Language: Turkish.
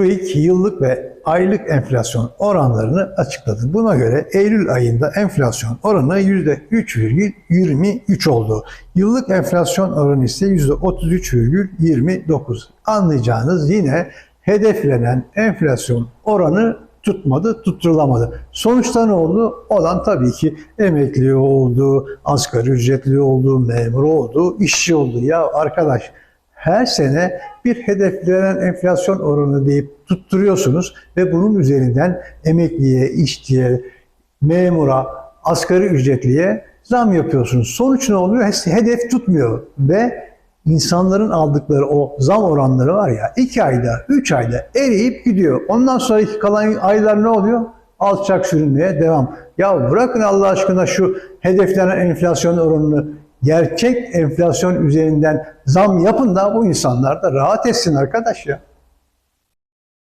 TÜİK yıllık ve aylık enflasyon oranlarını açıkladı. Buna göre Eylül ayında enflasyon oranı %3,23 oldu. Yıllık enflasyon oranı ise %33,29. Anlayacağınız yine hedeflenen enflasyon oranı tutmadı, tutturulamadı. Sonuçta ne oldu? Olan tabii ki emekli oldu, asgari ücretli oldu, memur oldu, işçi oldu. Ya arkadaş her sene bir hedeflenen enflasyon oranı deyip tutturuyorsunuz ve bunun üzerinden emekliye, işçiye, memura, asgari ücretliye zam yapıyorsunuz. Sonuç ne oluyor? Hedef tutmuyor ve insanların aldıkları o zam oranları var ya 2 ayda, 3 ayda eriyip gidiyor. Ondan sonraki kalan aylar ne oluyor? Alçak sürünmeye devam. Ya bırakın Allah aşkına şu hedeflenen enflasyon oranını gerçek enflasyon üzerinden zam yapın da bu insanlar da rahat etsin arkadaş ya.